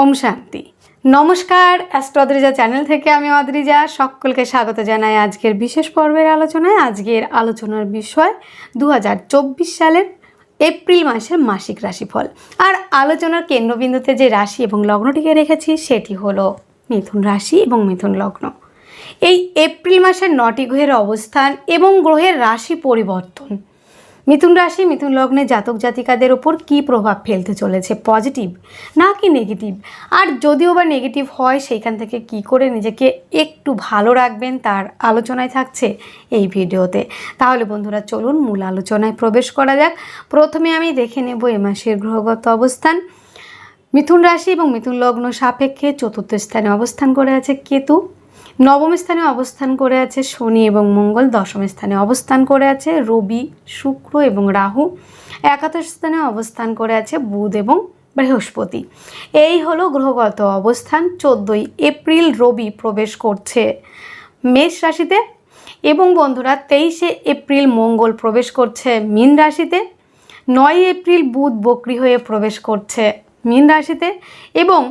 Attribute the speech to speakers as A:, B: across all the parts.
A: ওম শান্তি। নমস্কার astro Adrija channel থেকে আমি অদ্রিজা। সকলকে স্বাগত জানাই আজকের বিশেষ পর্বের আলোচনায়। আজকের আলোচনার বিষয় দু হাজার চব্বিশ সালের এপ্রিল মাসের মাসিক রাশিফল। আর আলোচনার কেন্দ্রবিন্দুতে যে রাশি এবং লগ্নটিকে রেখেছি, সেটি হলো মিথুন রাশি এবং মিথুন লগ্ন। এই এপ্রিল মাসের নটি গ্রহের অবস্থান এবং গ্রহের রাশি পরিবর্তন মিথুন রাশি, মিথুন লগ্নে জাতক জাতিকাদের ওপর কী প্রভাব ফেলতে চলেছে? পজিটিভ না কি নেগেটিভ আর যদিও বা নেগেটিভ হয়, সেইখান থেকে কি করে নিজেকে একটু ভালো রাখবেন তার আলোচনায় থাকছে এই ভিডিওতে। তাহলে বন্ধুরা, চলুন মূল আলোচনায় প্রবেশ করা যাক। প্রথমে আমি দেখে নেব এ মাসের গ্রহগত অবস্থান। মিথুন রাশি এবং মিথুন লগ্ন সাপেক্ষে চতুর্থ স্থানে অবস্থান করে আছে কেতু। নবম স্থানে অবস্থান করে আছে শনি এবং মঙ্গল, দশম স্থানে অবস্থান করে আছে রবি, শুক্র এবং রাহু, একাদশ স্থানে অবস্থান করে আছে বুধ এবং বৃহস্পতি। এই হলো গ্রহগত অবস্থান। চোদ্দোই এপ্রিল রবি প্রবেশ করছে মেষ রাশিতে এবং বন্ধুরা, তেইশে এপ্রিল মঙ্গল প্রবেশ করছে মীন রাশিতে, নয় এপ্রিল বুধ বকরি হয়ে প্রবেশ করছে মীন রাশিতে এবং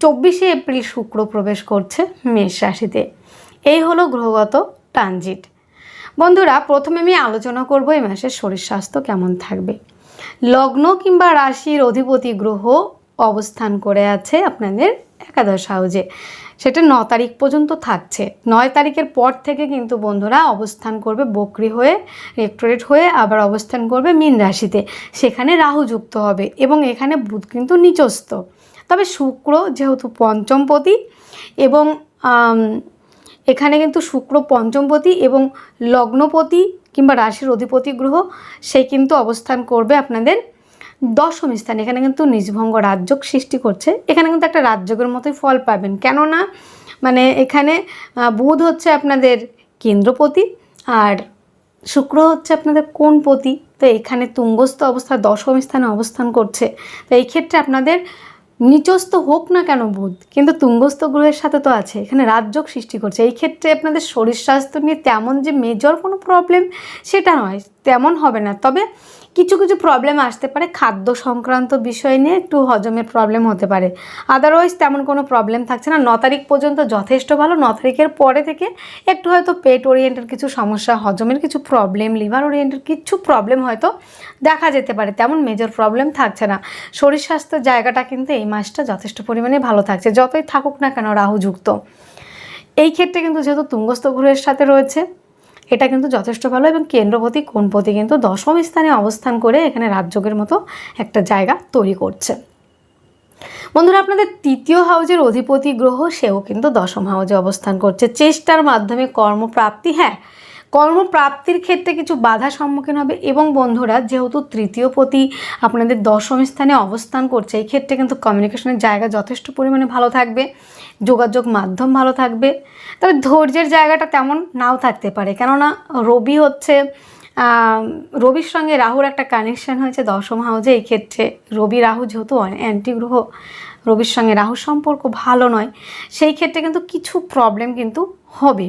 A: চব্বিশে এপ্রিল শুক্র প্রবেশ করছে মেষ রাশিতে। এই হলো গ্রহগত ট্রানজিট। বন্ধুরা, প্রথমে আমি আলোচনা করব এই মাসের শরীর স্বাস্থ্য কেমন থাকবে। লগ্ন কিংবা রাশির অধিপতি গ্রহ অবস্থান করে আছে আপনাদের একাদশ হাউজে। সেটা ন তারিখ পর্যন্ত থাকছে। নয় তারিখের পর থেকে কিন্তু বন্ধুরা অবস্থান করবে বকরি হয়ে, রেক্টোরেট হয়ে আবার অবস্থান করবে মীন রাশিতে। সেখানে রাহু যুক্ত হবে এবং এখানে বুধ কিন্তু নিচস্থ। তবে শুক্র যেহেতু পঞ্চমপতি এবং এখানে কিন্তু শুক্র পঞ্চমপতি এবং লগ্নপতি কিংবা রাশির অধিপতি গ্রহ, সে কিন্তু অবস্থান করবে আপনাদের দশম স্থানে। এখানে কিন্তু নিজভঙ্গ রাজযোগ সৃষ্টি করছে। এখানে কিন্তু একটা রাজযোগের মতোই ফল পাবেন। কেননা মানে এখানে বুধ হচ্ছে আপনাদের কেন্দ্রপতি আর শুক্র হচ্ছে আপনাদের কোন পতি। তো এখানে তুঙ্গস্থ অবস্থা দশম স্থানে অবস্থান করছে। তো এই ক্ষেত্রে আপনাদের নিচস্থ হোক না কেন বুধ, কিন্তু তুঙ্গস্থ গ্রহের সাথে তো আছে, এখানে রাজযোগ সৃষ্টি করছে। এই ক্ষেত্রে আপনাদের শরীর স্বাস্থ্য নিয়ে তেমন যে মেজর কোনো প্রবলেম সেটা নয়, তেমন হবে না। তবে কিছু কিছু প্রবলেম আসতে পারে, খাদ্য সংক্রান্ত বিষয় নিয়ে একটু হজমের প্রবলেম হতে পারে। আদারওয়াইজ তেমন কোনো প্রবলেম থাকছে না। ন তারিখ পর্যন্ত যথেষ্ট ভালো। ন তারিখের পরে থেকে একটু হয়তো পেট ওরিয়েন্টেড কিছু সমস্যা, হজমের কিছু প্রবলেম লিভার ওরিয়েন্টেড কিছু প্রবলেম হয়তো দেখা যেতে পারে। তেমন মেজর প্রবলেম থাকছে না। শরীর স্বাস্থ্যের জায়গাটা কিন্তু এই মাসটা যথেষ্ট পরিমাণে ভালো থাকছে। যতই থাকুক না কেন রাহুযুক্ত এই ক্ষেত্রে কিন্তু যেহেতু তুঙ্গস্থ গ্রহের সাথে রয়েছে এটা কিন্তু যথেষ্ট ভালো এবং কেন্দ্রপতি কোনপতি কিন্তু দশম স্থানে অবস্থান করে এখানে রাজযোগের মতো একটা জায়গা তৈরি করছে। বন্ধুরা, আপনাদের তৃতীয় হাউজের অধিপতি গ্রহ সেও কিন্তু দশম হাউজে অবস্থান করছে। চেষ্টার মাধ্যমে কর্মপ্রাপ্তি হ্যাঁ কর্মপ্রাপ্তির ক্ষেত্রে কিছু বাধা সম্মুখীন হবে এবং বন্ধুরা, যেহেতু তৃতীয় পতি আপনাদের দশম স্থানে অবস্থান করছে, এই ক্ষেত্রে কিন্তু কমিউনিকেশনের জায়গা যথেষ্ট পরিমাণে ভালো থাকবে, যোগাযোগ মাধ্যম ভালো থাকবে। তবে ধৈর্যের জায়গাটা তেমন নাও থাকতে পারে, কেননা রবি হচ্ছে রবির সঙ্গে রাহুর একটা কানেকশন হয়েছে দশম হাউজে এই ক্ষেত্রে রবি, রাহু যেহেতু অ্যান্টি গ্রহ রবির সঙ্গে রাহুর সম্পর্ক ভালো নয়, সেই ক্ষেত্রে কিন্তু কিছু প্রবলেম কিন্তু হবে।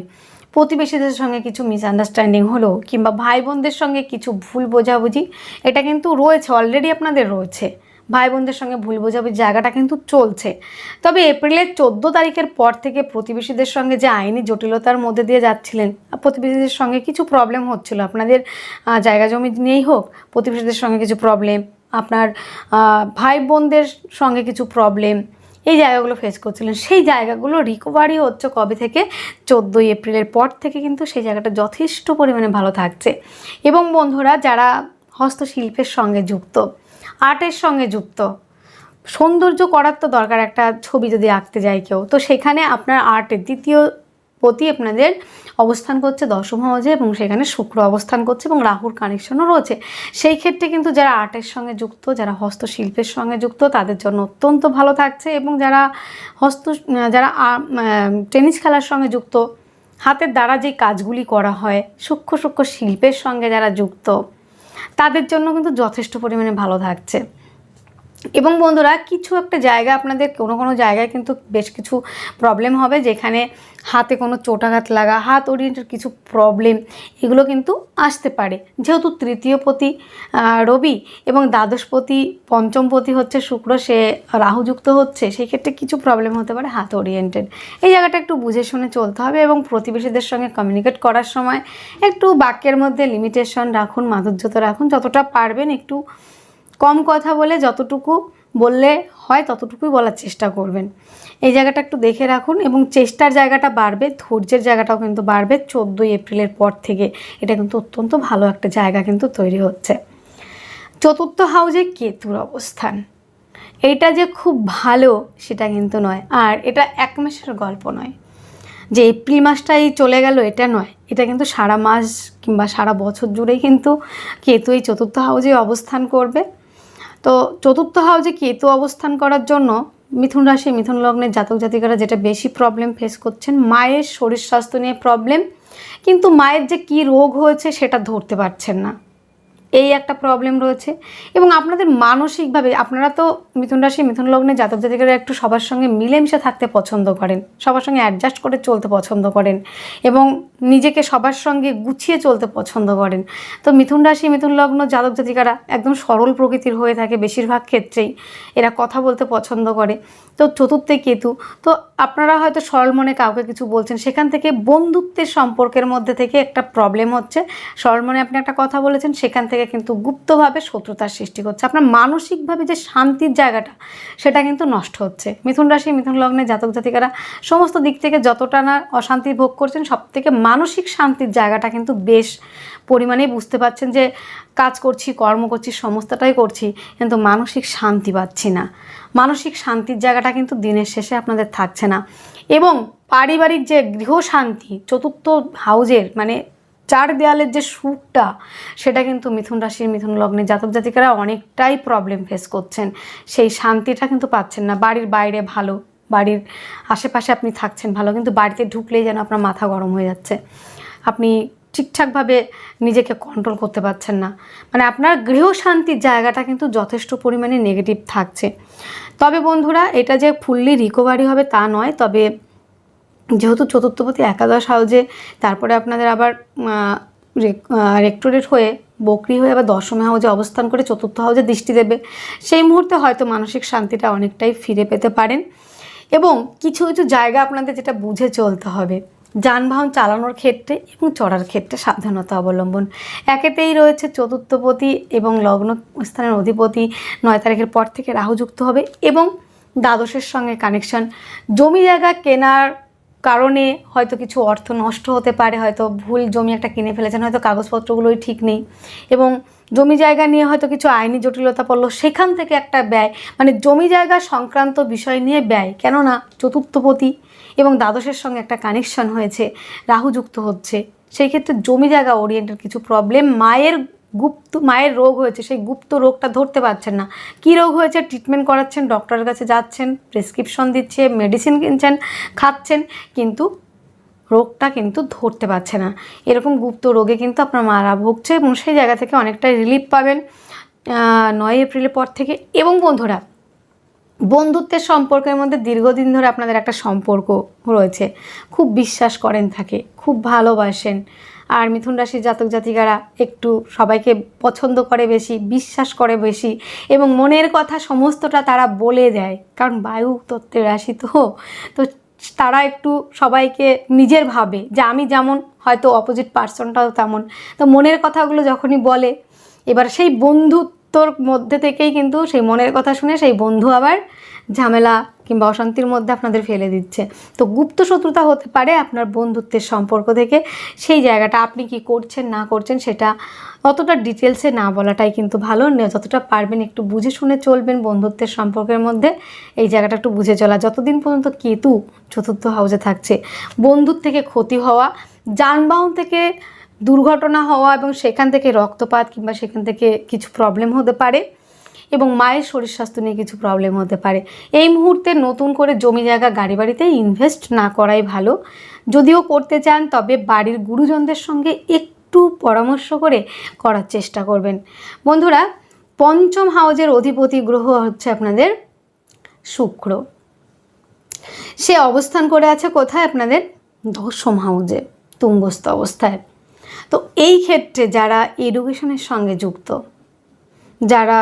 A: প্রতিবেশীদের সঙ্গে কিছু মিসআন্ডারস্ট্যান্ডিং হলো কিংবা ভাই বোনদের সঙ্গে কিছু ভুল বোঝাবুঝি, এটা কিন্তু রয়েছে অলরেডি আপনাদের রয়েছে। ভাই বোনদের সঙ্গে ভুল বোঝাবুঝি জায়গাটা কিন্তু চলছে। তবে এপ্রিলের চোদ্দ তারিখের পর থেকে প্রতিবেশীদের সঙ্গে যে আইনি জটিলতার মধ্যে দিয়ে যাচ্ছিলেন প্রতিবেশীদের সঙ্গে কিছু প্রবলেম হচ্ছিল। আপনাদের জায়গা জমি নিয়েই হোক, প্রতিবেশীদের সঙ্গে কিছু প্রবলেম আপনার ভাই বোনদের সঙ্গে কিছু প্রবলেম এই জায়গাগুলো ফেস করছিলেন। সেই জায়গাগুলো রিকভারি হচ্ছে কবে থেকে? চোদ্দোই এপ্রিলের পর থেকে কিন্তু সেই জায়গাটা যথেষ্ট পরিমাণে ভালো থাকছে। এবং বন্ধুরা, যারা হস্তশিল্পের সঙ্গে যুক্ত, আর্টের সঙ্গে যুক্ত, সৌন্দর্য করার তো দরকার একটা ছবি যদি আঁকতে যায় কেউ, তো সেখানে আপনার আর্টের দ্বিতীয় প্রতি আপনাদের অবস্থান করছে দশম হাউজে এবং সেখানে শুক্র অবস্থান করছে এবং রাহুর কানেকশনও রয়েছে। সেই ক্ষেত্রে কিন্তু যারা আর্টের সঙ্গে যুক্ত, যারা হস্তশিল্পের সঙ্গে যুক্ত, তাদের জন্য অত্যন্ত ভালো থাকছে এবং যারা হস্ত, যারা টেনিস খেলার সঙ্গে যুক্ত, হাতের দ্বারা যে কাজগুলি করা হয়, সূক্ষ্ম সূক্ষ্ম শিল্পের সঙ্গে যারা যুক্ত, তাদের জন্য কিন্তু যথেষ্ট পরিমাণে ভালো থাকছে। এবং বন্ধুরা, কিছু একটা জায়গা আপনাদের, কোনো কোনো জায়গায় কিন্তু বেশ কিছু প্রবলেম হবে, যেখানে হাতে কোনো চোটাঘাত লাগা, হাত ওরিয়েন্টের কিছু প্রবলেম এগুলো কিন্তু আসতে পারে। যেহেতু তৃতীয়পতি রবি এবং দ্বাদশপতি পঞ্চমপতি হচ্ছে শুক্র, সে রাহুযুক্ত হচ্ছে সেই ক্ষেত্রে কিছু প্রবলেম হতে পারে হাত ওরিয়েন্টেড এই জায়গাটা একটু বুঝে শুনে চলতে হবে এবং প্রতিবেশীদের সঙ্গে কমিউনিকেট করার সময় একটু বাক্যের মধ্যে লিমিটেশন রাখুন, মাধুর্যতা রাখুন, যতটা পারবেন একটু কম কথা বলে যতটুকু বললে হয় ততটুকুই বলার চেষ্টা করবেন। এই জায়গাটা একটু দেখে রাখুন এবং চেষ্টার জায়গাটা বাড়বে, ধৈর্যের জায়গাটাও কিন্তু বাড়বে। চোদ্দোই এপ্রিলের পর থেকে এটা কিন্তু অত্যন্ত ভালো একটা জায়গা কিন্তু তৈরি হচ্ছে। চতুর্থ হাউজে কেতুর অবস্থান। এইটা যে খুব ভালো সেটা কিন্তু নয়, আর এটা এক মাসের গল্প নয়। যে এপ্রিল মাসটাই চলে গেল এটা নয়, এটা কিন্তু সারা মাস কিংবা সারা বছর জুড়েই কিন্তু কেতু এই চতুর্থ হাউজে অবস্থান করবে। তো চতুর্থ হাউজে কেতু অবস্থান করার জন্য মিথুন রাশি, মিথুন লগ্নের জাতক জাতিকারা যেটা বেশি প্রবলেম ফেস করছেন, মায়ের শরীর স্বাস্থ্য নিয়ে প্রবলেম কিন্তু মায়ের যে কি রোগ হয়েছে সেটা ধরতে পারছেন না। এই একটা প্রবলেম রয়েছে। এবং আপনাদের মানসিকভাবে, আপনারা তো মিথুন রাশি, মিথুন লগ্নে জাতক জাতিকারা একটু সবার সঙ্গে মিলেমিশে থাকতে পছন্দ করেন, সবার সঙ্গে অ্যাডজাস্ট করে চলতে পছন্দ করেন এবং নিজেকে সবার সঙ্গে গুছিয়ে চলতে পছন্দ করেন। তো মিথুন রাশি, মিথুন লগ্ন জাতক জাতিকারা একদম সরল প্রকৃতির হয়ে থাকে বেশিরভাগ ক্ষেত্রেই, এরা কথা বলতে পছন্দ করে। তো চতুর্থে কেতু, তো আপনারা হয়তো সরল মনে কাউকে কিছু বলছেন, সেখান থেকে বন্ধুত্বের সম্পর্কের মধ্যে থেকে একটা প্রবলেম হচ্ছে। সরল মনে আপনি একটা কথা বলেছেন, সেখান থেকে কিন্তু গুপ্তভাবে শত্রুতার সৃষ্টি করছে। আপনার মানসিকভাবে যে শান্তির জায়গাটা, সেটা কিন্তু নষ্ট হচ্ছে। মিথুন রাশি, মিথুন লগ্নে জাতক জাতিকারা সমস্ত দিক থেকে যতটা না অশান্তি ভোগ করছেন সব থেকে মানসিক শান্তির জায়গাটা কিন্তু বেশ পরিমাণেই বুঝতে পারছেন যে কাজ করছি, কর্ম করছি, সমস্তটাই করছি, কিন্তু মানসিক শান্তি পাচ্ছি না। মানসিক শান্তির জায়গাটা কিন্তু দিনের শেষে আপনাদের থাকছে না। এবং পারিবারিক যে গৃহশান্তি, চতুর্থ হাউজের মানে চার দেয়ালের যে সুখটা সেটা কিন্তু মিথুন রাশির মিথুন লগ্নে জাতক জাতিকারা অনেকটাই প্রবলেম ফেস করছেন। সেই শান্তিটা কিন্তু পাচ্ছেন না। বাড়ির বাইরে ভালো, বাড়ির আশেপাশে আপনি থাকছেন ভালো, কিন্তু বাড়িতে ঢুকলেই যেন আপনার মাথা গরম হয়ে যাচ্ছে। আপনি ঠিকঠাকভাবে নিজেকে কন্ট্রোল করতে পারছেন না। মানে আপনার গৃহশান্তির জায়গাটা কিন্তু যথেষ্ট পরিমাণে নেগেটিভ থাকছে। তবে বন্ধুরা, এটা যে ফুললি রিকভারি হবে তা নয়, তবে যেহেতু চতুর্থপতি একাদশ হাউজে, তারপরে আপনাদের আবার রেক্টোরেট হয়ে, বকরি হয়ে আবার দশমী হাউজে অবস্থান করে চতুর্থ হাউজে দৃষ্টি দেবে। সেই মুহূর্তে হয়তো মানসিক শান্তিটা অনেকটাই ফিরে পেতে পারেন। এবং কিছু কিছু জায়গা আপনাদের যেটা বুঝে চলতে হবে। যানবাহন চালানোর ক্ষেত্রে এবং চড়ার ক্ষেত্রে সাবধানতা অবলম্বন। একেতেই রয়েছে চতুর্থপতি এবং লগ্ন স্থানের অধিপতি। নয় তারিখের পর থেকে রাহুযুক্ত হবে এবং দ্বাদশের সঙ্গে কানেকশন জমি জায়গা কেনার কারণে হয়তো কিছু অর্থ নষ্ট হতে পারে, হয়তো ভুল জমি একটা কিনে ফেলেছেন, হয়তো কাগজপত্রগুলোই ঠিক নেই এবং জমি জায়গা নিয়ে হয়তো কিছু আইনি জটিলতা পড়ল, সেখান থেকে একটা ব্যয় মানে জমি জায়গা সংক্রান্ত বিষয় নিয়ে ব্যয়, কেননা চতুর্থপতি এবং দ্বাদশের সঙ্গে একটা কানেকশন হয়েছে রাহুযুক্ত হচ্ছে, সেই ক্ষেত্রে জমি জায়গা ওরিয়েন্টেড কিছু প্রবলেম মায়ের গুপ্ত মায়ের রোগ হয়েছে, সেই গুপ্ত রোগটা ধরতে পারছেন না। কী রোগ হয়েছে? ট্রিটমেন্ট করাচ্ছেন ডক্টরের কাছে যাচ্ছেন প্রেসক্রিপশন দিচ্ছে মেডিসিন কিনছেন, খাচ্ছেন, কিন্তু রোগটা কিন্তু ধরতে পারছে না। এরকম গুপ্ত রোগে কিন্তু আপনার মারা ভুগছে এবং সেই জায়গা থেকে অনেকটাই রিলিফ পাবেন নয় এপ্রিলের পর থেকে। এবং বন্ধুরা, বন্ধুত্বের সম্পর্কের মধ্যে দীর্ঘদিন ধরে আপনাদের একটা সম্পর্ক রয়েছে। খুব বিশ্বাস করেন থাকে, খুব ভালোবাসেন। আর মিথুন রাশির জাতক জাতিকারা একটু সবাইকে পছন্দ করে বেশি, বিশ্বাস করে বেশি এবং মনের কথা সমস্তটা তারা বলে দেয়। কারণ বায়ু তত্ত্বের রাশি তো তো তারা একটু সবাইকে নিজের ভাবে যে আমি যেমন, হয়তো অপোজিট পার্সনটাও তেমন। তো মনের কথাগুলো যখনই বলে, এবার সেই বন্ধুত্বর মধ্যে থেকেই কিন্তু সেই মনের কথা শুনে সেই বন্ধু আবার ঝামেলা কিংবা অশান্তির মধ্যে আপনাদের ফেলে দিচ্ছে। তো গুপ্ত শত্রুতা হতে পারে আপনার বন্ধুত্বের সম্পর্ক থেকে। সেই জায়গাটা আপনি কি করছেন, না করছেন সেটা অতটা ডিটেলসে না বলাটাই কিন্তু ভালো। যতটা পারবেন একটু বুঝে শুনে চলবেন বন্ধুত্বের সম্পর্কের মধ্যে। এই জায়গাটা একটু বুঝে চলা। যতদিন পর্যন্ত কেতু চতুর্থ হাউসে থাকছে, বন্ধুর থেকে ক্ষতি হওয়া, যানবাহন থেকে দুর্ঘটনা হওয়া এবং সেখান থেকে রক্তপাত কিংবা সেখান থেকে কিছু প্রবলেম হতে পারে এবং মায়ের শরীর স্বাস্থ্য নিয়ে কিছু প্রবলেম হতে পারে। এই মুহূর্তে নতুন করে জমি জায়গা গাড়ি বাড়িতে ইনভেস্ট না করাই ভালো। যদিও করতে চান, তবে বাড়ির গুরুজনদের সঙ্গে একটু পরামর্শ করে করার চেষ্টা করবেন। বন্ধুরা, পঞ্চম হাউজের অধিপতি গ্রহ হচ্ছে আপনাদের শুক্র। সে অবস্থান করে আছে কোথায়? আপনাদের দশম হাউজে তুঙ্গস্থ অবস্থায়। এই ক্ষেত্রে যারা এডুকেশনের সঙ্গে যুক্ত, যারা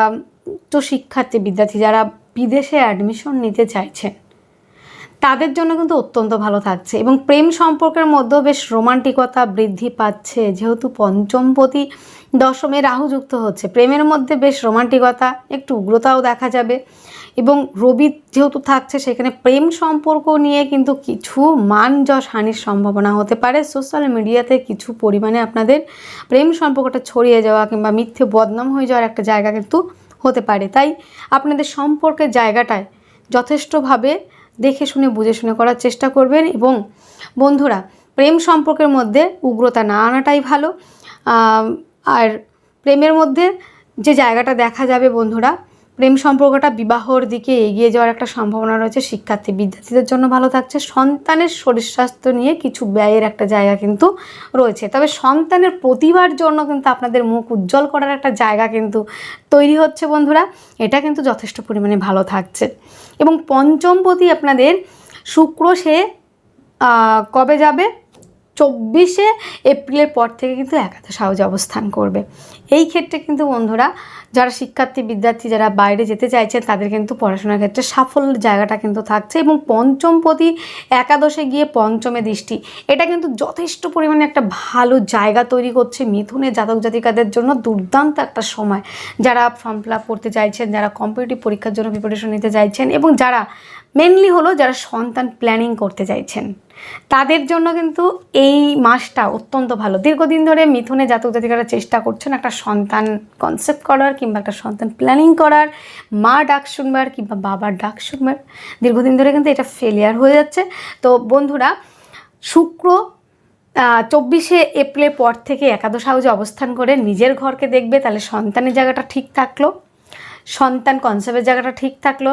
A: তো শিক্ষার্থী বিদ্যার্থী, যারা বিদেশে অ্যাডমিশন নিতে চাইছেন, তাদের জন্য কিন্তু অত্যন্ত ভালো থাকছে এবং প্রেম সম্পর্কের মধ্যেও বেশ রোমান্টিকতা বৃদ্ধি পাচ্ছে। যেহেতু পঞ্চমপতি দশমে রাহু যুক্ত হচ্ছে। প্রেমের মধ্যে বেশ রোমান্টিকতা, একটু উগ্রতাও দেখা যাবে। এবং রবি যেহেতু থাকছে, সেখানে প্রেম সম্পর্ক নিয়ে কিন্তু কিছু মান যশ হানির সম্ভাবনা হতে পারে। সোশ্যাল মিডিয়াতে কিছু পরিমাণে আপনাদের প্রেম সম্পর্কটা ছড়িয়ে যাওয়া কিংবা মিথ্যে বদনাম হয়ে যাওয়ার একটা জায়গা কিন্তু হতে পারে। তাই আপনাদের সম্পর্কের জায়গাটায় যথেষ্টভাবে দেখে শুনে, বুঝে শুনে করার চেষ্টা করবেন। এবং বন্ধুরা, প্রেম সম্পর্কের মধ্যে উগ্রতা না আনাটাই ভালো। আর প্রেমের মধ্যে যে জায়গাটা দেখা যাবে বন্ধুরা, প্রেম সম্পর্কটা বিবাহর দিকে এগিয়ে যাওয়ার একটা সম্ভাবনা রয়েছে শিক্ষার্থী বিদ্যার্থীদের জন্য ভালো থাকছে। সন্তানের শরীর স্বাস্থ্য নিয়ে কিছু ব্যয়ের একটা জায়গা কিন্তু রয়েছে। তবে সন্তানের প্রতিভার জন্য কিন্তু আপনাদের মুখ উজ্জ্বল করার একটা জায়গা কিন্তু তৈরি হচ্ছে বন্ধুরা। এটা কিন্তু যথেষ্ট পরিমাণে ভালো থাকছে। এবং পঞ্চম প্রতি আপনাদের শুক্র সে কবে যাবে? চব্বিশে এপ্রিলের পর থেকে কিন্তু একাদশ হাউজে অবস্থান করবে। এই ক্ষেত্রে কিন্তু বন্ধুরা, যারা শিক্ষার্থী, বিদ্যার্থী যারা বাইরে যেতে চাইছেন, তাদের কিন্তু পড়াশোনার ক্ষেত্রে সাফল্য জায়গাটা কিন্তু থাকছে এবং পঞ্চম প্রতি একাদশে গিয়ে পঞ্চমে দৃষ্টি। এটা কিন্তু যথেষ্ট পরিমাণে একটা ভালো জায়গা তৈরি করছে মিথুনের জাতক জাতিকাদের জন্য দুর্দান্ত একটা সময়। যারা ফর্ম ফিল করতে চাইছেন, যারা কম্পিটিটিভ পরীক্ষার জন্য প্রিপারেশন নিতে চাইছেন এবং যারা মেনলি হলো যারা সন্তান প্ল্যানিং করতে চাইছেন। তাদের জন্য কিন্তু এই মাসটা অত্যন্ত ভালো। দীর্ঘদিন ধরে মিথুনে জাতক জাতিকারা চেষ্টা করছেন একটা সন্তান কনসেপ্ট করার কিংবা একটা সন্তান প্ল্যানিং করার, মা ডাক শুনবার কিংবা বাবার ডাক শুনবার। দীর্ঘদিন ধরে কিন্তু এটা ফেলিয়ার হয়ে যাচ্ছে। তো বন্ধুরা, শুক্র চব্বিশে এপ্রিলের পর থেকে একাদশ হাউজে অবস্থান করে নিজের ঘরকে দেখবে, তাহলে সন্তানের জায়গাটা ঠিক থাকল। সন্তান কনসেপ্টের জায়গাটা ঠিক থাকল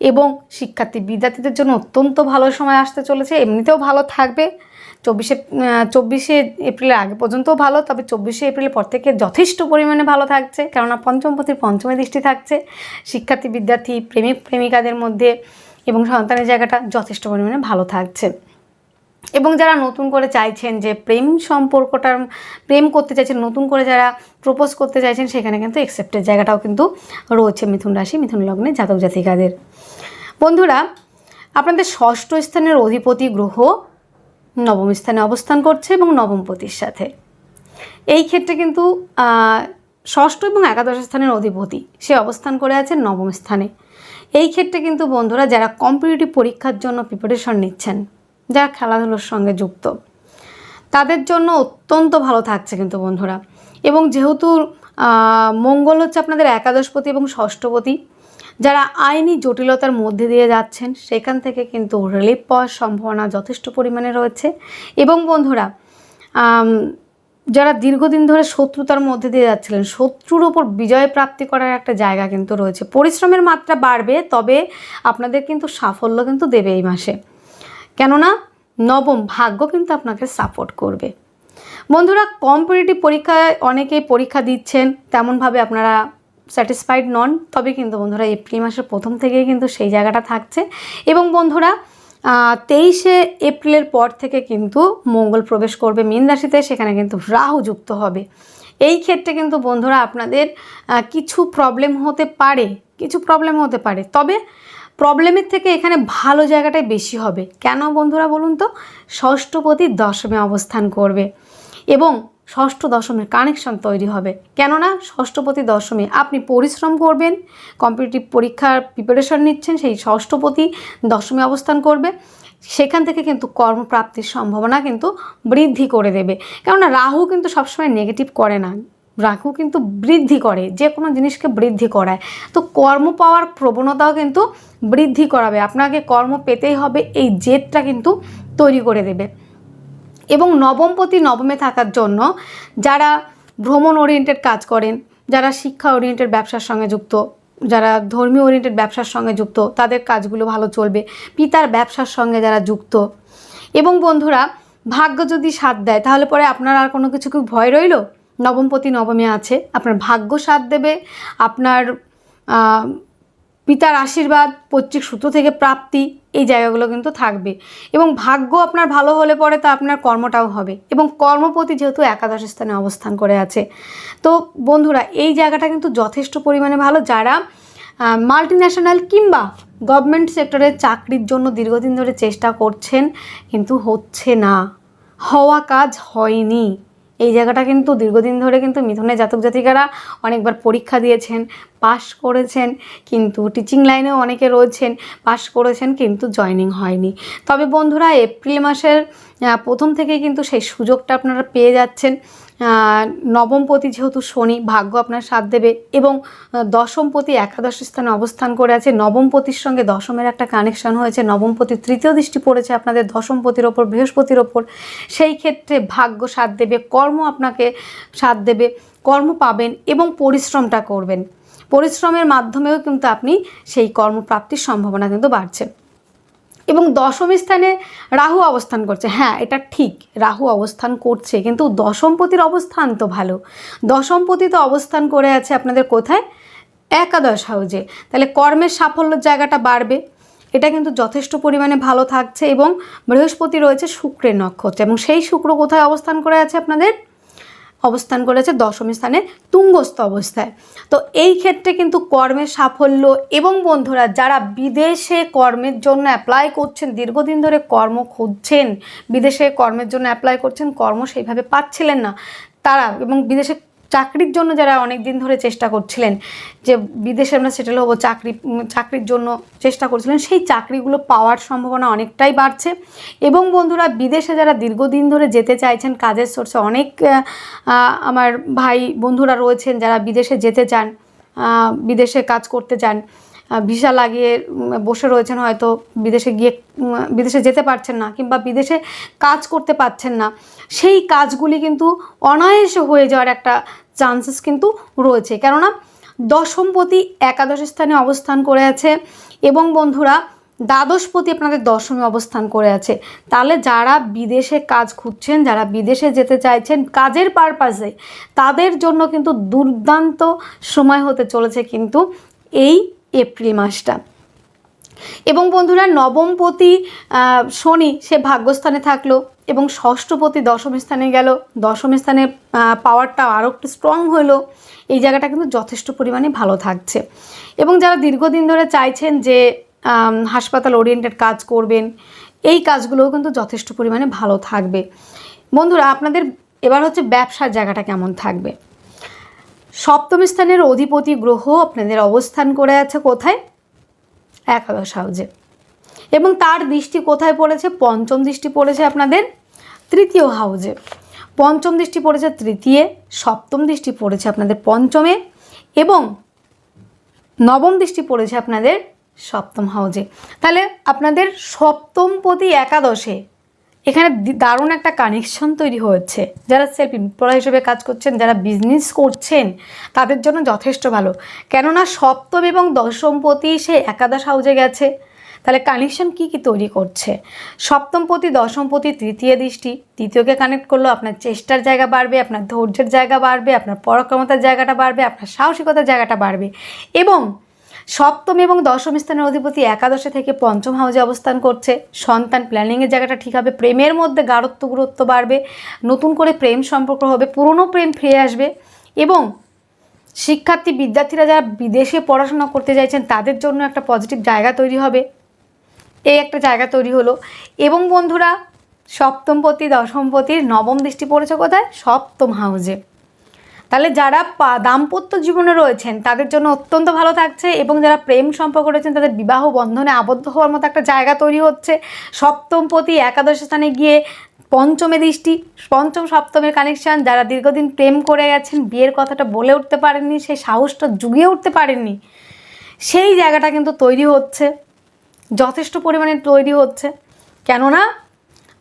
A: এবং শিক্ষার্থী বিদ্যার্থীদের জন্য অত্যন্ত ভালো সময় আসতে চলেছে, এমনিতেও ভালো থাকবে। চব্বিশে চব্বিশে এপ্রিলের আগে পর্যন্তও ভালো, তবে চব্বিশে এপ্রিলের পর থেকে যথেষ্ট পরিমাণে ভালো থাকছে, কেননা পঞ্চম পঞ্চমপতির পঞ্চমে দৃষ্টি থাকছে। শিক্ষার্থী, বিদ্যার্থী, প্রেমিক, প্রেমিকাদের মধ্যে এবং সন্তানের জায়গাটা যথেষ্ট পরিমাণে ভালো থাকছে। এবং যারা নতুন করে চাইছেন যে প্রেম সম্পর্কটার, প্রেম করতে চাইছেন, নতুন করে যারা প্রপোজ করতে চাইছেন, সেখানে কিন্তু একসেপ্টের জায়গাটাও কিন্তু রয়েছে মিথুন রাশি, মিথুন লগ্নে জাতক জাতিকাদের। বন্ধুরা, আপনাদের ষষ্ঠ স্থানের অধিপতি গ্রহ নবম স্থানে অবস্থান করছে এবং নবমপতির সাথে। এই ক্ষেত্রে কিন্তু ষষ্ঠ এবং একাদশ স্থানের অধিপতি, সে অবস্থান করে আছে নবম স্থানে। এই ক্ষেত্রে কিন্তু বন্ধুরা, যারা কম্পিটিটিভ পরীক্ষার জন্য প্রিপারেশন নিচ্ছেন যারা খেলাধুলোর সঙ্গে যুক্ত। তাদের জন্য অত্যন্ত ভালো থাকছে কিন্তু বন্ধুরা। এবং যেহেতু মঙ্গল হচ্ছে আপনাদের একাদশপতি এবং ষষ্ঠপতি, যারা আইনি জটিলতার মধ্যে দিয়ে যাচ্ছেন, সেখান থেকে কিন্তু রিলিফ পাওয়ার সম্ভাবনা যথেষ্ট পরিমাণে রয়েছে। এবং বন্ধুরা যারা দীর্ঘদিন ধরে শত্রুতার মধ্যে দিয়ে যাচ্ছিলেন, শত্রুর ওপর বিজয় প্রাপ্তি করার একটা জায়গা কিন্তু রয়েছে। পরিশ্রমের মাত্রা বাড়বে, তবে আপনাদের কিন্তু সাফল্য কিন্তু দেবে এই মাসে। কেননা নবম ভাগ্য কিন্তু আপনাকে সাপোর্ট করবে। বন্ধুরা কম্পিটিটিভ পরীক্ষায় অনেকেই পরীক্ষা দিচ্ছেন, তেমনভাবে আপনারা স্যাটিসফাইড নন, তবে কিন্তু বন্ধুরা এপ্রিল মাসের প্রথম থেকেই কিন্তু সেই জায়গাটা থাকছে। এবং বন্ধুরা তেইশে এপ্রিলের পর থেকে কিন্তু মঙ্গল প্রবেশ করবে মীন রাশিতে, সেখানে কিন্তু রাহু যুক্ত হবে। এই ক্ষেত্রে কিন্তু বন্ধুরা আপনাদের কিছু প্রবলেম হতে পারে, কিছু প্রবলেম হতে পারে। তবে প্রবলেমের থেকে এখানে ভালো জায়গাটাই বেশি হবে। কেন বন্ধুরা বলুন তো? ষষ্ঠপতি দশমে অবস্থান করবে এবং ষষ্ঠ দশমের কানেকশন তৈরি হবে। কেননা ষষ্ঠপতি দশমে আপনি পরিশ্রম করবেন কম্পিটিটিভ পরীক্ষার প্রিপারেশন নিচ্ছেন, সেই ষষ্ঠপতি দশমে অবস্থান করবে। সেখান থেকে কিন্তু কর্মপ্রাপ্তির সম্ভাবনা কিন্তু বৃদ্ধি করে দেবে। কেননা রাহু কিন্তু সবসময় নেগেটিভ করে না। রাহু কিন্তু বৃদ্ধি করে, যে কোনো জিনিসকে বৃদ্ধি করায়। তো কর্ম পাওয়ার প্রবণতাও কিন্তু বৃদ্ধি করাবে। আপনাকে কর্ম পেতেই হবে, এই জেদটা কিন্তু তৈরি করে দেবে। এবং নবমপতি নবমে থাকার জন্য যারা ভ্রমণ ওরিয়েন্টেড কাজ করেন, যারা শিক্ষা ওরিয়েন্টেড ব্যবসার সঙ্গে যুক্ত, যারা ধর্মীয় ওরিয়েন্টেড ব্যবসার সঙ্গে যুক্ত, তাদের কাজগুলো ভালো চলবে। পিতার ব্যবসার সঙ্গে যারা যুক্ত। এবং বন্ধুরা, ভাগ্য যদি সাথ দেয়, তাহলে পরে আপনার আর কোনো কিছু কি ভয় রইল? নবমপতি, নবমে আছে। আপনার ভাগ্য সাথ দেবে। আপনার পিতার আশীর্বাদ, পৈতৃক সূত্র থেকে প্রাপ্তি, এই জায়গাগুলো কিন্তু থাকবে। এবং ভাগ্য আপনার ভালো হলে পরে তা আপনার কর্মটাও হবে। এবং কর্মপতি যেহেতু একাদশ স্থানে অবস্থান করে আছে। তো বন্ধুরা, এই জায়গাটা কিন্তু যথেষ্ট পরিমাণে ভালো। যারা মাল্টি ন্যাশনাল কিংবা গভর্নমেন্ট সেক্টরের চাকরির জন্য দীর্ঘদিন ধরে চেষ্টা করছেন, কিন্তু হচ্ছে না। হওয়া কাজ হয়নি। এই জায়গাটা কিন্তু দীর্ঘদিন ধরে কিন্তু মিথুনের জাতক জাতিকারা অনেকবার পরীক্ষা দিয়েছেন, পাশ করেছেন, কিন্তু টিচিং লাইনেও অনেকে রয়েছেন, পাশ করেছেন, কিন্তু জয়নিং হয়নি। তবে বন্ধুরা, এপ্রিল মাসের প্রথম থেকে কিন্তু সেই সুযোগটা আপনারা পেয়ে যাচ্ছেন। নবমপতি যেহেতু শনি, ভাগ্য আপনার সাথ দেবে এবং দশমপতি একাদশ স্থানে অবস্থান করে আছে। নবমপতির সঙ্গে দশমের একটা কানেকশন হয়েছে। নবমপতির তৃতীয় দৃষ্টি পড়েছে আপনাদের দশমপতির ওপর, বৃহস্পতির ওপর। সেই ক্ষেত্রে ভাগ্য সাথ দেবে, কর্ম আপনাকে সাথ দেবে, কর্ম পাবেন এবং পরিশ্রমটা করবেন। পরিশ্রমের মাধ্যমেও কিন্তু আপনি সেই কর্মপ্রাপ্তির সম্ভাবনা কিন্তু বাড়ছে। এবং দশম স্থানে রাহু অবস্থান করছে। হ্যাঁ এটা ঠিক, রাহু অবস্থান করছে, কিন্তু দশমপতির অবস্থান তো ভালো। দশমপতি তো অবস্থান করে আছে আপনাদের কোথায়? একাদশ হাউজে। তাহলে কর্মের সাফল্যের জায়গাটা বাড়বে। এটা কিন্তু যথেষ্ট পরিমাণে ভালো থাকছে এবং বৃহস্পতি রয়েছে শুক্রের নক্ষত্র এবং সেই শুক্র কোথায় অবস্থান করে আছে আপনাদের? অবস্থান করেছে দশম স্থানে তুঙ্গস্থ অবস্থায়। তো এই ক্ষেত্রে কিন্তু কর্মের সাফল্য এবং বন্ধুরা যারা বিদেশে কর্মের জন্য অ্যাপ্লাই করছেন, দীর্ঘদিন ধরে কর্ম খুঁজছেন, বিদেশে কর্মের জন্য অ্যাপ্লাই করছেন, কর্ম সেইভাবে পাচ্ছিলেন না তারা এবং বিদেশে চাকরির জন্য যারা অনেক দিন ধরে চেষ্টা করছিলেন, যে বিদেশে আমরা সেটেল হব, চাকরি চাকরির জন্য চেষ্টা করছিলেন, সেই চাকরিগুলো পাওয়ার সম্ভাবনা অনেকটাই বাড়ছে। এবং বন্ধুরা, বিদেশে যারা দীর্ঘদিন ধরে যেতে চাইছেন, কাজের সোর্সে অনেক আমার ভাই বন্ধুরা রয়েছেন যারা বিদেশে যেতে চান বিদেশে কাজ করতে চান। ভিসা লাগিয়ে বসে রয়েছেন হয়তো, বিদেশে গিয়ে বিদেশে যেতে পারছেন না কিংবা বিদেশে কাজ করতে পারছেন না। সেই কাজগুলি কিন্তু অনায়াসে হয়ে যাওয়ার একটা চান্সেস কিন্তু রয়েছে। কেননা দশমপতি একাদশ স্থানে অবস্থান করে আছে এবং বন্ধুরা দ্বাদশপতি আপনাদের দশমে অবস্থান করে আছে। তাহলে যারা বিদেশে কাজ খুঁজছেন, যারা বিদেশে যেতে চাইছেন কাজের পারপাসে তাদের জন্য কিন্তু দুর্দান্ত সময় হতে চলেছে কিন্তু এই এপ্রিল মাসটা। এবং বন্ধুরা নবমপতি শনি, সে ভাগ্যস্থানে থাকল এবং ষষ্ঠপতি দশম স্থানে গেল। দশম স্থানে পাওয়ারটা আরও একটু স্ট্রং হলো। এই জায়গাটা কিন্তু যথেষ্ট পরিমাণে ভালো থাকছে। এবং যারা দীর্ঘদিন ধরে চাইছেন যে হাসপাতাল ওরিয়েন্টেড কাজ করবেন, এই কাজগুলোও কিন্তু যথেষ্ট পরিমাণে ভালো থাকবে। বন্ধুরা, আপনাদের এবার হচ্ছে ব্যবসার জায়গাটা কেমন থাকবে? সপ্তম স্থানের অধিপতি গ্রহ আপনাদের অবস্থান করে আছে কোথায়? একাদশ হাউজে। এবং তার দৃষ্টি কোথায় পড়েছে? পঞ্চম দৃষ্টি পড়েছে আপনাদের তৃতীয় হাউজে। পঞ্চম দৃষ্টি পড়েছে তৃতীয়, সপ্তম দৃষ্টি পড়েছে আপনাদের পঞ্চমে, এবং নবম দৃষ্টি পড়েছে আপনাদের সপ্তম হাউজে। তাহলে আপনাদের সপ্তম প্রতি একাদশে এখানে দারুণ একটা কানেকশন তৈরি হয়েছে। যারা সেলফ এমপ্লয় হিসেবে কাজ করছেন, যারা বিজনেস করছেন, তাদের জন্য যথেষ্ট ভালো। কেননা সপ্তম এবং দশমপতি সে একাদশ হাউজে গেছে। তাহলে কানেকশন কি কি তৈরি করছে? সপ্তমপতি দশমপতি তৃতীয় দৃষ্টি। তৃতীয়কে কানেক্ট করল, আপনার চেষ্টার জায়গা বাড়বে, আপনার ধৈর্যের জায়গা বাড়বে, আপনার পরাক্রমতার জায়গাটা বাড়বে, আপনার সাহসিকতার জায়গাটা বাড়বে। এবং সপ্তম এবং দশম স্থানের অধিপতি একাদশে থেকে পঞ্চম হাউজে অবস্থান করছে। সন্তান প্ল্যানিংয়ের জায়গাটা ঠিক হবে। প্রেমের মধ্যে গাঢ়ত্ব, গুরুত্ব বাড়বে। নতুন করে প্রেম সম্পর্ক হবে। পুরনো প্রেম ফিরে আসবে। এবং শিক্ষার্থী, বিদ্যার্থীরা যারা বিদেশে পড়াশোনা করতে চাইছেন, তাদের জন্য একটা পজিটিভ জায়গা তৈরি হবে। এই একটা জায়গা তৈরি হলো। এবং বন্ধুরা, সপ্তমপতি, দশমপতির নবম দৃষ্টি পড়েছে কোথায়? সপ্তম হাউজে। তাহলে যারা দাম্পত্য জীবনে রয়েছেন, তাদের জন্য অত্যন্ত ভালো থাকছে এবং যারা প্রেম সম্পর্ক রয়েছেন, তাদের বিবাহ বন্ধনে আবদ্ধ হওয়ার মতো একটা জায়গা তৈরি হচ্ছে। সপ্তমপতি একাদশ স্থানে গিয়ে পঞ্চমে দৃষ্টি, পঞ্চম, সপ্তমের কানেকশান যারা দীর্ঘদিন প্রেম করে গেছেন, বিয়ের কথাটা বলে উঠতে পারেননি, সেই সাহসটা জুগিয়ে উঠতে পারেননি, সেই জায়গাটা কিন্তু তৈরি হচ্ছে, যথেষ্ট পরিমাণে তৈরি হচ্ছে। কেননা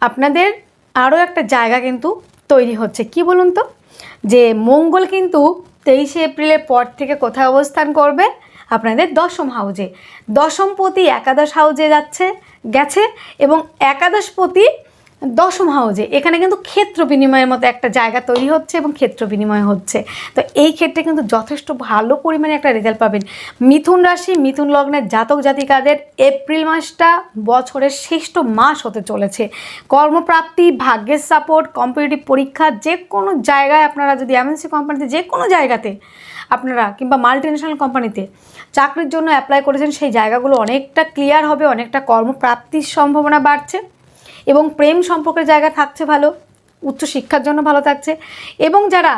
A: আপনাদের আরও একটা জায়গা কিন্তু তৈরি হচ্ছে। কি বলুন তো? যে মঙ্গল কিন্তু তেইশে এপ্রিলের পর থেকে কোথায় অবস্থান করবে? আপনাদের দশম হাউজে। দশমপতি একাদশ হাউজে যাচ্ছে, গেছে এবং একাদশপতি দশম হাউজে। এখানে কিন্তু ক্ষেত্র বিনিময়ের মতো একটা জায়গা তৈরি হচ্ছে এবং ক্ষেত্র বিনিময় হচ্ছে। তো এই ক্ষেত্রে কিন্তু যথেষ্ট ভালো পরিমাণে একটা রেজাল্ট পাবেন। মিথুন রাশি, মিথুন লগ্নের জাতক জাতিকাদের এপ্রিল মাসটা বছরের শ্রেষ্ঠ মাস হতে চলেছে। কর্মপ্রাপ্তি, ভাগ্যের সাপোর্ট কম্পিটিটিভ পরীক্ষা যে কোনো জায়গায় আপনারা যদি এমএনসি কোম্পানিতে যে কোনো জায়গাতে আপনারা কিংবা মাল্টি ন্যাশনাল কোম্পানিতে চাকরির জন্য অ্যাপ্লাই করেছেন, সেই জায়গাগুলো অনেকটা ক্লিয়ার হবে, অনেকটা কর্মপ্রাপ্তির সম্ভাবনা বাড়ছে। এবং প্রেম সম্পর্কের জায়গা থাকছে ভালো উচ্চশিক্ষার জন্য ভালো থাকছে এবং যারা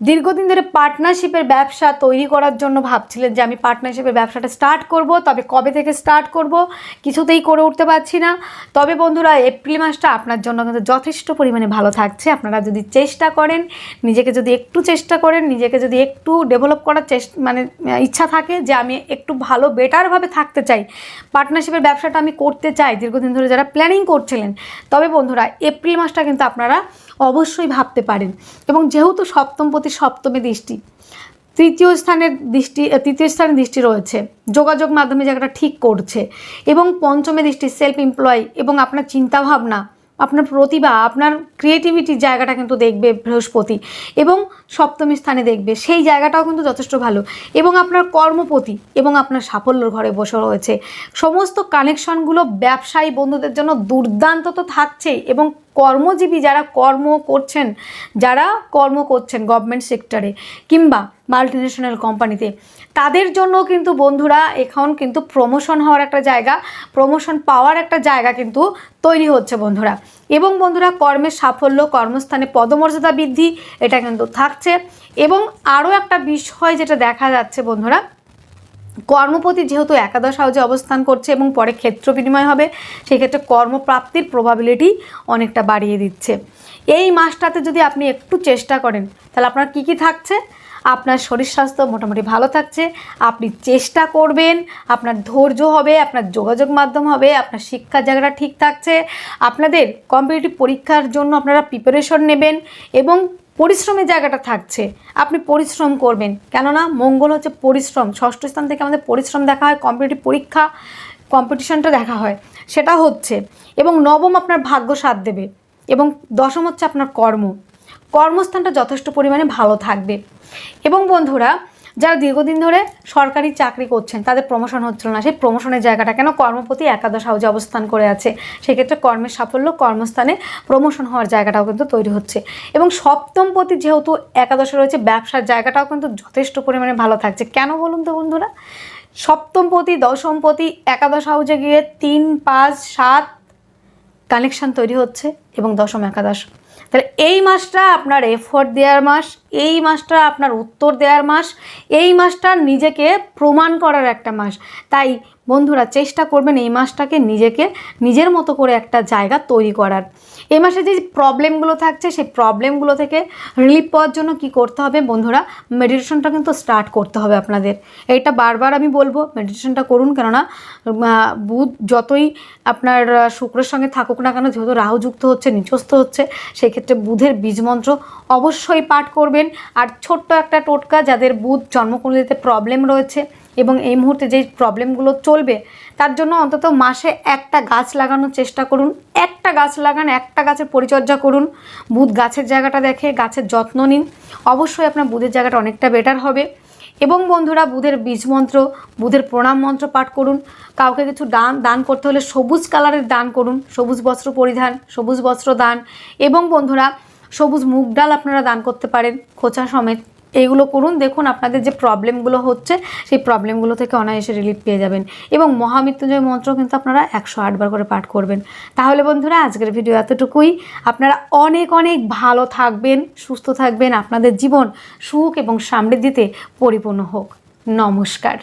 A: দীর্ঘদিন ধরে পার্টনারশিপের ব্যবসা তৈরি করার জন্য ভাবছিলেন যে আমি পার্টনারশিপের ব্যবসাটা স্টার্ট করব, তবে কবে থেকে স্টার্ট করব কিছুতেই করে উঠতে পারছি না। তবে বন্ধুরা এপ্রিল মাসটা আপনার জন্য কিন্তু যথেষ্ট পরিমাণে ভালো থাকছে। আপনারা যদি চেষ্টা করেন, নিজেকে যদি একটু চেষ্টা করেন, নিজেকে যদি একটু ডেভেলপ করার চেষ্টা মানে ইচ্ছা থাকে যে আমি একটু ভালো বেটারভাবে থাকতে চাই পার্টনারশিপের ব্যবসাটা আমি করতে চাই, দীর্ঘদিন ধরে যারা প্ল্যানিং করছিলেন, তবে বন্ধুরা এপ্রিল মাসটা কিন্তু আপনারা অবশ্যই ভাবতে পারেন। এবং যেহেতু সপ্তমপতি সপ্তমী দৃষ্টি। তৃতীয় স্থানের দৃষ্টি তৃতীয় স্থানের দৃষ্টি রয়েছে। যোগাযোগ মাধ্যমে জায়গাটা ঠিক করছে এবং পঞ্চমে দৃষ্টি সেলফ এমপ্লয় এবং আপনার চিন্তাভাবনা, আপনার প্রতিভা, আপনার ক্রিয়েটিভিটির জায়গাটা কিন্তু দেখবে বৃহস্পতি এবং সপ্তমী স্থানে দেখবে। সেই জায়গাটাও কিন্তু যথেষ্ট ভালো এবং আপনার কর্মপতি এবং আপনার সাফল্যর ঘরে বসে রয়েছে। সমস্ত কানেকশনগুলো ব্যবসায়ী বন্ধুদের জন্য দুর্দান্ত তো থাকছেই এবং কর্মজীবী যারা কর্ম করছেন, যারা কর্ম করছেন গভর্নমেন্ট সেক্টরে কিংবা মাল্টিনেশনাল কোম্পানিতে তাদের জন্য কিন্তু বন্ধুরা এখন কিন্তু প্রমোশন হওয়ার একটা জায়গা প্রমোশন পাওয়ার একটা জায়গা কিন্তু তৈরি হচ্ছে বন্ধুরা। এবং বন্ধুরা কর্মের সাফল্য, কর্মস্থানে পদমর্যাদা বৃদ্ধি, এটা কিন্তু থাকছে। এবং আরও একটা বিষয় যেটা দেখা যাচ্ছে বন্ধুরা কর্মপতি যেহেতু একাদশ হাউজে অবস্থান করছে এবং পরে ক্ষেত্র বিনিময় হবে, সেক্ষেত্রে কর্মপ্রাপ্তির প্রবাবিলিটি অনেকটা বাড়িয়ে দিচ্ছে। এই মাসটাতে যদি আপনি একটু চেষ্টা করেন, তাহলে আপনার কি কি থাকছে? আপনার শরীর স্বাস্থ্য মোটামুটি ভালো থাকছে, আপনি চেষ্টা করবেন, আপনার ধৈর্য হবে, আপনার যোগাযোগ মাধ্যম হবে, আপনার শিক্ষার জায়গাটা ঠিক থাকছে, আপনাদের কম্পিটিটিভ পরীক্ষার জন্য আপনারা প্রিপারেশন নেবেন এবং পরিশ্রমের জায়গাটা থাকছে। আপনি পরিশ্রম করবেন। কেননা মঙ্গল হচ্ছে পরিশ্রম। ষষ্ঠ স্থান থেকে আমাদের পরিশ্রম দেখা হয়, কম্পিটিটিভ পরীক্ষা, কম্পিটিশনটা দেখা হয়। সেটা হচ্ছে। এবং নবম আপনার ভাগ্য সাথ দেবে। এবং দশম হচ্ছে আপনার কর্ম। কর্মস্থানটা যথেষ্ট পরিমাণে ভালো থাকবে। এবং বন্ধুরা যারা দীর্ঘদিন ধরে সরকারি চাকরি করছেন, তাদের প্রমোশন হচ্ছিল না। সেই প্রমোশনের জায়গাটা কেন কর্মপতি একাদশ হাউজে অবস্থান করে আছে? সেক্ষেত্রে কর্মের সাফল্য, কর্মস্থানে প্রমোশন হওয়ার জায়গাটাও কিন্তু তৈরি হচ্ছে। এবং সপ্তমপতি যেহেতু একাদশে রয়েছে, ব্যবসার জায়গাটাও কিন্তু যথেষ্ট পরিমাণে ভালো থাকছে। কেন বলুন তো বন্ধুরা? সপ্তমপতি, দশমপতি একাদশ হাউজে গিয়ে তিন, পাঁচ, সাত কানেকশান তৈরি হচ্ছে এবং দশম একাদশ। তাহলে এই মাসটা আপনার এফোর্ট দেওয়ার মাস, এই মাসটা আপনার উত্তর দেওয়ার মাস, এই মাসটা নিজেকে প্রমাণ করার একটা মাস। তাই বন্ধুরা, চেষ্টা করবেন এই মাসটাকে নিজেকে নিজের মতো করে একটা জায়গা তৈরি করার। এই মাসে যে প্রবলেমগুলো থাকছে, সেই প্রবলেমগুলো থেকে রিলিফ পাওয়ার জন্য কি করতে হবে বন্ধুরা? মেডিটেশনটা কিন্তু স্টার্ট করতে হবে আপনাদের। এটা বারবার আমি বলব মেডিটেশনটা করুন। কেননা বুধ যতই আপনার শুক্রের সঙ্গে থাকুক না কেন, যেহেতু রাহু যুক্ত হচ্ছে, নিচস্থ হচ্ছে সেই ক্ষেত্রে বুধের বীজ মন্ত্র অবশ্যই পাঠ করবেন। আর ছোট্ট একটা টোটকা, যাদের বুধ জন্মকুণ্ডলিতে প্রবলেম রয়েছে এবং এই মুহূর্তে যে প্রবলেমগুলো চলবে, তার জন্য অন্তত মাসে একটা গাছ লাগানোর চেষ্টা করুন। একটা গাছ লাগান, একটা গাছের পরিচর্যা করুন। বুধ গাছের জায়গাটা দেখে, গাছের যত্ন নিন। অবশ্যই আপনার বুধের জায়গাটা অনেকটা বেটার হবে। এবং বন্ধুরা, বুধের বীজ মন্ত্র, বুধের প্রণাম মন্ত্র পাঠ করুন। কাউকে কিছু দান দান করতে হলে সবুজ কালারের দান করুন। সবুজ বস্ত্র পরিধান, সবুজ বস্ত্র দান। এবং বন্ধুরা, সবুজ মুগ ডাল আপনারা দান করতে পারেন। খোঁচা সমেত। এইগুলো করুন। দেখুন আপনাদের যে প্রবলেমগুলো হচ্ছে, সেই প্রবলেমগুলো থেকে অনায়াসে রিলিফ পেয়ে যাবেন। এবং মহামৃত্যুঞ্জয় মন্ত্র কিন্তু আপনারা একশো আটবার করে পাঠ করবেন। তাহলে বন্ধুরা, আজকের ভিডিও এতটুকুই। আপনারা অনেক অনেক ভালো থাকবেন, সুস্থ থাকবেন। আপনাদের জীবন সুখ এবং সমৃদ্ধিতে পরিপূর্ণ হোক। নমস্কার।